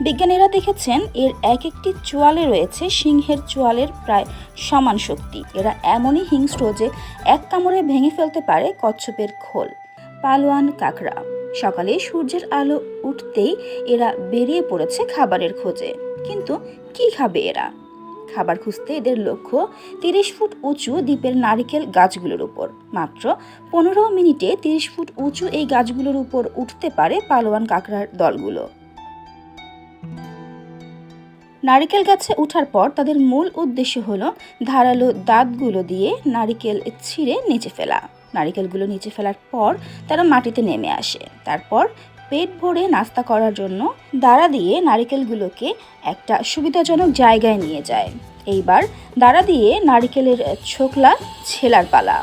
বিজ্ঞানীরা দেখেছেন এর এক একটি চোয়ালে রয়েছে সিংহের চোয়ালের প্রায় সমান শক্তি। এরা এমনই হিংস্র যে এক কামড়ে ভেঙে ফেলতে পারে কচ্ছপের খোল। পালোয়ান কাঁকড়া। সকালে সূর্যের আলো উঠতেই এরা বেরিয়ে পড়েছে খাবারের খোঁজে। কিন্তু কি খাবে এরা? খাবার খুঁজতে এদের লক্ষ্য তিরিশ ফুট উঁচু দ্বীপের নারিকেল গাছগুলোর উপর। মাত্র পনেরো মিনিটে তিরিশ ফুট উঁচু এই গাছগুলোর উপর উঠতে পারে পালোয়ান কাঁকড়ার দলগুলো। নারিকেল গাছে ওঠার পর তাদের মূল উদ্দেশ্য হলো ধারালো দাঁতগুলো দিয়ে নারিকেল ছিঁড়ে নিচে ফেলা। নারিকেলগুলো নিচে ফেলার পর তারা মাটিতে নেমে আসে। তারপর পেট ভরে নাস্তা করার জন্য দাঁড়া দিয়ে নারিকেলগুলোকে একটা সুবিধাজনক জায়গায় নিয়ে যায়। এইবার দাঁড়া দিয়ে নারিকেলের ছোকলা ছেলার পালা।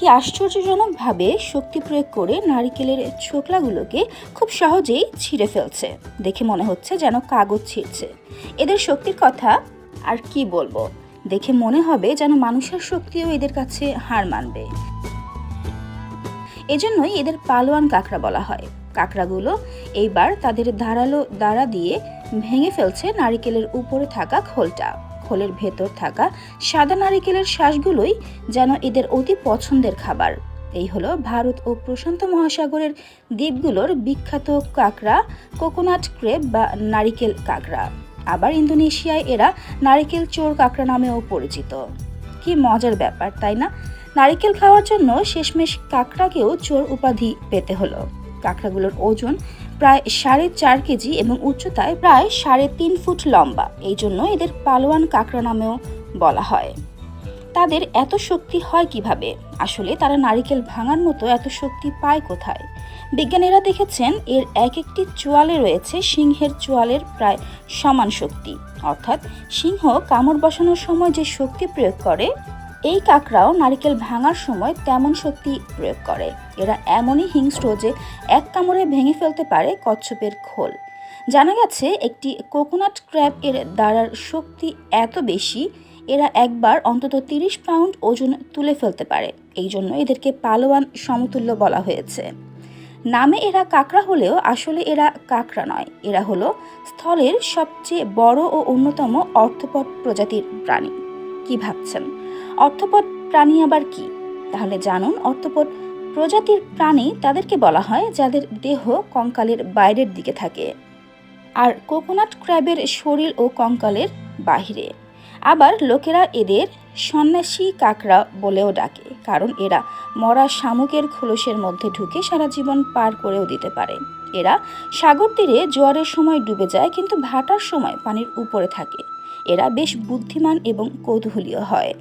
কি আশ্চর্যজনকভাবে শক্তি প্রয়োগ করে নারিকেলের ছোকলাগুলোকে খুব সহজেই ছিঁড়ে ফেলছে। দেখে মনে হচ্ছে যেন কাগজ ছিঁড়ছে। এদের শক্তির কথা আর কি বলব? দেখে মনে হবে যেন মানুষের শক্তিও এদের কাছে হার মানবে। এজন্যই এদের পালোয়ান কাঁকড়া বলা হয়। কাঁকড়াগুলো এইবার তাদের ধারালো দাঁড়া দিয়ে ভেঙে ফেলছে নারিকেলের উপরে থাকা খোলটা। খোলের ভেতর থাকা সাদা নারিকেলের শ্বাসগুলোই যেন এদের অতি পছন্দের খাবার। এই হলো ভারত ও প্রশান্ত মহাসাগরের দ্বীপগুলোর বিখ্যাত কাঁকড়া, কোকোনাট ক্রেপ বা নারিকেল কাঁকড়া। আবার ইন্দোনেশিয়ায় এরা নারিকেল চোর কাঁকড়া নামেও পরিচিত। কি মজার ব্যাপার, তাই না? নারিকেল খাওয়ার জন্য শেষমেশ কাঁকড়াকেও চোর উপাধি পেতে হলো। কাঁকড়াগুলোর ওজন প্রায় সাড়ে চার কেজি এবং উচ্চতায় প্রায় সাড়ে তিন ফুট লম্বা। এই জন্য এদের পালোয়ান কাঁকড়া নামেও বলা হয়। তাদের এত শক্তি হয় কীভাবে? আসলে তারা নারিকেল ভাঙার মতো এত শক্তি পায় কোথায়? বিজ্ঞানীরা দেখেছেন, এর এক একটি চোয়ালে রয়েছে সিংহের চোয়ালের প্রায় সমান শক্তি। অর্থাৎ সিংহ কামড় বসানোর সময় যে শক্তি প্রয়োগ করে এই কাঁকড়াও নারিকেল ভাঙার সময় তেমন শক্তি প্রয়োগ করে। এরা এমনই হিংস্র যে এক কামড়ে ভেঙে ফেলতে পারে কচ্ছপের খোল। জানা গেছে, একটি কোকোনাট ক্র্যাব এর দ্বারার শক্তি এত বেশি, এরা একবার অন্তত তিরিশ পাউন্ড ওজন তুলে ফেলতে পারে। এই জন্য এদেরকে পালোয়ান সমতুল্য বলা হয়েছে। নামে এরা কাঁকড়া হলেও আসলে এরা কাঁকড়া নয়। এরা হলো স্থলের সবচেয়ে বড় ও অন্যতম অর্থপট প্রজাতির প্রাণী। কি ভাবছেন? অর্থপট প্রাণী আবার কি? তাহলে জানুন অর্থপদ প্রজাতির প্রাণী তাদেরকে বলা হয় যাদের দেহ কঙ্কালের বাইরের দিকে থাকে আর কোকোনাট ক্র্যাবের শরীর ও কঙ্কালের বাহিরে। আবার লোকেরা এদের সন্ন্যাসী কাকড়া বলেও ডাকে, কারণ এরা মরা শামুকের খোলসের মধ্যে ঢুকে সারা জীবন পার করেও দিতে পারে। এরা সাগর তীরে জোয়ারের সময় ডুবে যায় কিন্তু ভাটার সময় পানির উপরে থাকে। এরা বেশ বুদ্ধিমান এবং কৌতূহলীয় হয়।